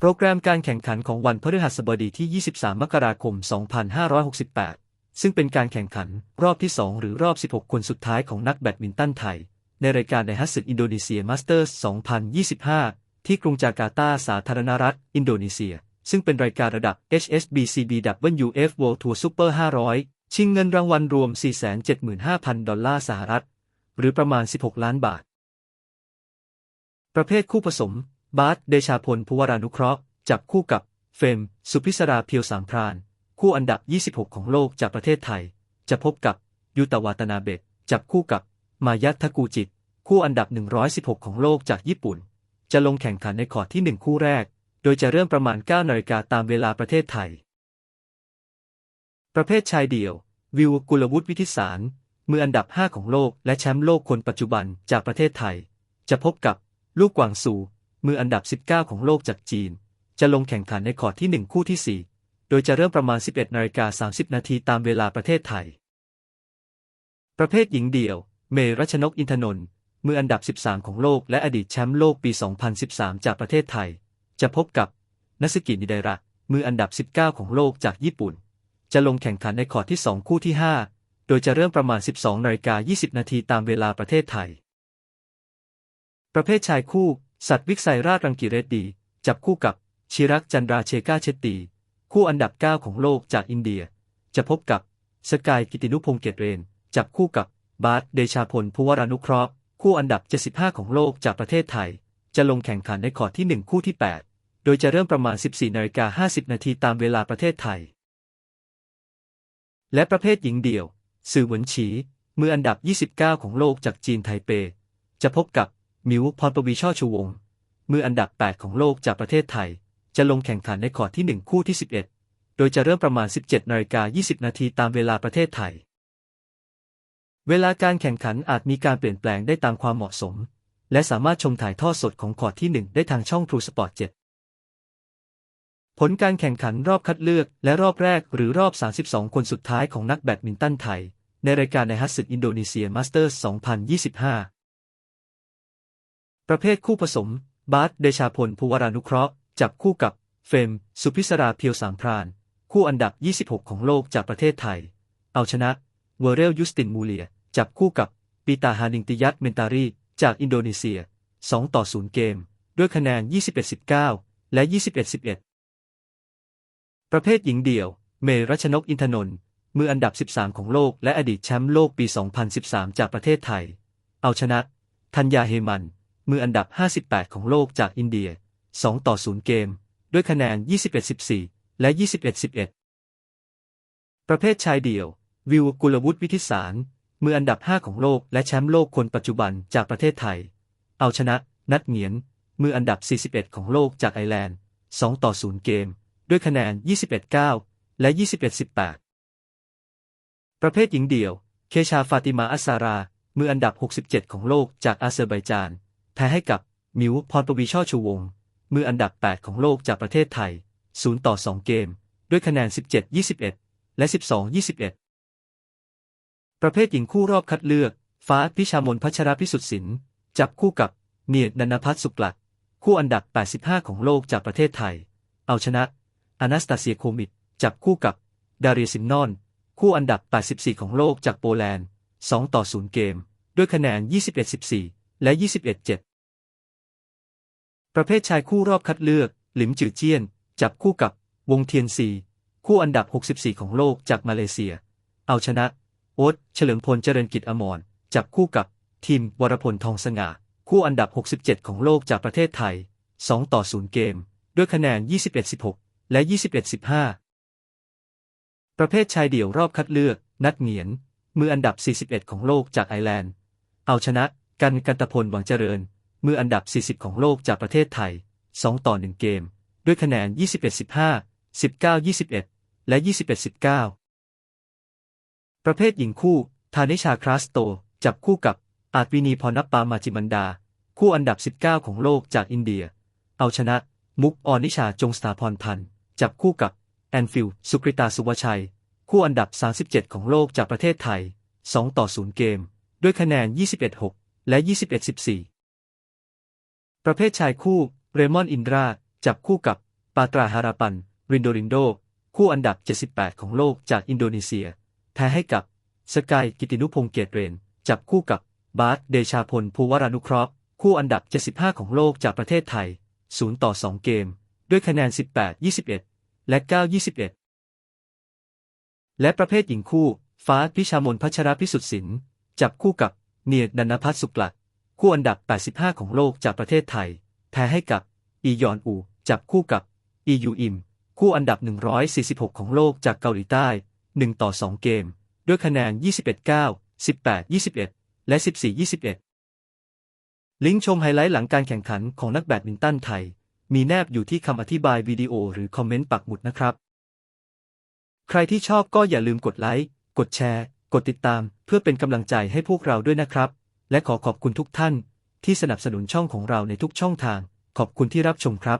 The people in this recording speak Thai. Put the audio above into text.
โปรแกรมการแข่งขันของวันพฤหัสบดีที่ 23 มกราคม 2568 ซึ่งเป็นการแข่งขันรอบที่ 2 หรือรอบ 16 คนสุดท้ายของนักแบดมินตันไทย ในรายการในฮัสสึอินโดนีเซียมาสเตอร์ส 2025 ที่กรุงจาการ์ตา สาธารณรัฐ อินโดนีเซีย ซึ่งเป็นรายการระดับ HSBC BWF World Tour Super 500 ชิงเงินรางวัลรวม 475,000 ดอลลาร์สหรัฐ หรือประมาณ 16 ล้านบาท ประเภทคู่ผสม บาสเดชาพลภูวรานุเคราะห์ จับคู่กับ เฟม สุพิศราเพียวสามพราน คู่อันดับ 26 ของโลกจากประเทศไทย จะพบกับ ยุตวาตนาเบะจับคู่กับ มายัตทกูจิต คู่อันดับ 116 ของโลกจากญี่ปุ่น จะลงแข่งขันในคอร์ดที่ 1 คู่แรก โดยจะเริ่มประมาณ9นาฬิกาตามเวลาประเทศไทย ประเภทชายเดี่ยว วิวกุลวุฒิวิทิสาร มืออันดับ 5 ของโลกและแชมป์โลกคนปัจจุบันจากประเทศไทย จะพบกับ ลูกกวางซู มืออันดับ 19 ของโลกจากจีน จะลงแข่งขันในคอร์ดที่ 1 คู่ที่ 4 โดยจะเริ่มประมาณ 11นาฬิกา30 นาทีตามเวลาประเทศไทย ประเภทหญิงเดี่ยว เมรัชนกอินทนนท์มืออันดับ 13 ของโลกและอดีตแชมป์โลกปี 2013 จากประเทศไทย จะพบกับนัสกินิไดระ มืออันดับ 19 ของโลกจากญี่ปุ่น จะลงแข่งขันในคอร์ดที่ 2 คู่ที่ 5 โดยจะเริ่มประมาณ 12นาฬิกา20 นาทีตามเวลาประเทศไทย ประเภทชายคู่ สัตว์วิกไซราชรังกิเรดดี จับคู่กับ ชิรักจันราเชกาเชตตี คู่อันดับ 9 ของโลกจากอินเดีย จะพบกับ สกายกิตินุพงเกตเรน จับคู่กับบาสเดชาพลภูวรานุเคราะห์ คู่อันดับ 75 ของโลกจากประเทศไทย จะลงแข่งขันในคอที่ 1 คู่ที่ 8 โดยจะเริ่มประมาณ 14นาฬิกา50 นาทีตามเวลาประเทศไทย และประเภทหญิงเดี่ยว สื่อเหวินฉี มืออันดับ 29 ของโลกจากจีนไทเป จะพบกับ มิวพรปวีช่อชูวง มืออันดับ 8 ของโลกจากประเทศไทย จะลงแข่งขันในคอร์ดที่ 1 คู่ที่ 11 โดยจะเริ่มประมาณ 17นาฬิกา20 นาทีตามเวลาประเทศไทย เวลาการแข่งขันอาจมีการเปลี่ยนแปลงได้ตามความเหมาะสม และสามารถชมถ่ายทอดสดของคอร์ดที่ 1 ได้ทางช่อง True Sport 7 ผลการแข่งขันรอบคัดเลือกและรอบแรกหรือรอบ 32 คนสุดท้ายของนักแบดมินตันไทย ในรายการในฮัสสึอินโดนีเซียมาสเตอร์ส2025 ประเภทคู่ผสม บาสเดชาพลภูวรานุเคราะห์ จับคู่กับ เฟมสุพิศราเพียวสามพราน คู่อันดับ 26 ของโลกจากประเทศไทย เอาชนะ เวเรลยุสตินมูเลีย จับคู่กับปีตาฮานิงติยัตเมนตารี จากอินโดนีเซีย 2 ต่อ 0 เกม ด้วยคะแนน 21-19 และ 21-11 ประเภทหญิงเดี่ยว เมรัชนกอินทนนท์มืออันดับ 13 ของโลกและอดีตแชมป์โลกปี 2013 จากประเทศไทย เอาชนะ ธัญญาเฮมัน มืออันดับ 58 ของโลกจากอินเดีย 2 ต่อ 0 เกม ด้วยคะแนน 21-14 และ 21-11 ประเภทชายเดี่ยว วิวกุลวุฒิวิทิสาร มืออันดับ 5 ของโลกและแชมป์โลกคนปัจจุบันจากประเทศไทย เอาชนะ นัดเหงียน มืออันดับ 41 ของโลกจากไอร์แลนด์ 2 ต่อ 0 เกม ด้วยคะแนน 21-9 และ 21-18 ประเภทหญิงเดี่ยว เคชาฟาติมาอัสซารา มืออันดับ 67 ของโลกจากอาเซอร์ไบจาน แพ้ให้กับ มิวพรปวีช่อชูวง มืออันดับ 8 ของโลกจากประเทศไทย 0 ต่อ 2 เกม ด้วยคะแนน 17-21 และ 12-21 ประเภทหญิงคู่รอบคัดเลือก ฟ้าพิชามนพัชรพิสุทธิ์สิน จับคู่กับ เนียดนันพัฒน์สุกลัก คู่อันดับ 85 ของโลกจากประเทศไทย เอาชนะ อนาสตาเซียโคมิดจับคู่กับ ดารียซินนอน คู่อันดับ 84 ของโลกจากโปแลนด์ 2 ต่อ 0 เกม ด้วยคะแนน 21-14 และ 21-7 ประเภทชายคู่รอบคัดเลือก หลิมจือเจี้ยน จับคู่กับ วงเทียนซี คู่อันดับ 64 ของโลกจากมาเลเซีย เอาชนะ โอ๊ตเฉลิมพลเจริญกิจอมร จับคู่กับ ทีมวรพลทองสง่า คู่อันดับ 67 ของโลกจากประเทศไทย 2 ต่อ 0 เกม ด้วยคะแนน 21-16 และ 21-15 ประเภทชายเดี่ยวรอบคัดเลือก นัดเหงียน มืออันดับ 41 ของโลกจากไอร์แลนด์ เอาชนะ กันกันตพลหวังเจริญ มืออันดับ 40 ของโลกจากประเทศไทย 2 ต่อ 1 เกม ด้วยคะแนน 21-15 19-21 และ 21-19 ประเภทหญิงคู่ ธานิชาคราสโต จับคู่กับ อาจวินีพรณปามาจิมันดา คู่อันดับ 19 ของโลกจากอินเดีย เอาชนะ มุกออนิชาจงสถาพรพันธ์ จับคู่กับ แอนฟิลสุกริตาสุวชัย คู่อันดับ 37 ของโลกจากประเทศไทย 2 ต่อ 0 เกม ด้วยคะแนน 21-6 และ 21-14 ประเภทชายคู่ เรมอนอินดรา จับคู่กับ ปาตราฮาราปัน รินโดรินโด คู่อันดับ 78 ของโลกจากอินโดนีเซีย แพ้ให้กับ สกาย กิตินุพงษ์เกตเรน จับคู่กับบาสเดชาพล ภูวรานุเคราะห์ คู่อันดับ 75 ของโลกจากประเทศไทย 0 ต่อ 2 เกม ด้วยคะแนน 18 21 และ 9 21 และประเภทหญิงคู่ ฟ้าพิชามนพัชรพิสุทธิ์สิน จับคู่กับ เนียดนันพัฒสุกลัด คู่อันดับ 85 ของโลกจากประเทศไทย แพ้ให้กับ อียอนอู จับคู่กับ อียูอิม คู่อันดับ 146 ของโลกจากเกาหลีใต้ 1 ต่อ 2 เกม ด้วยคะแนน 21 9 18 21 และ 14 21 ลิงก์ชมไฮไลท์หลังการแข่งขันของนักแบดมินตันไทย มีแนบอยู่ที่คำอธิบายวิดีโอหรือคอมเมนต์ปักหมุดนะครับ ใครที่ชอบก็อย่าลืมกดไลค์ กดแชร์ กดติดตาม เพื่อเป็นกำลังใจให้พวกเราด้วยนะครับ และขอขอบคุณทุกท่านที่สนับสนุนช่องของเราในทุกช่องทาง ขอบคุณที่รับชมครับ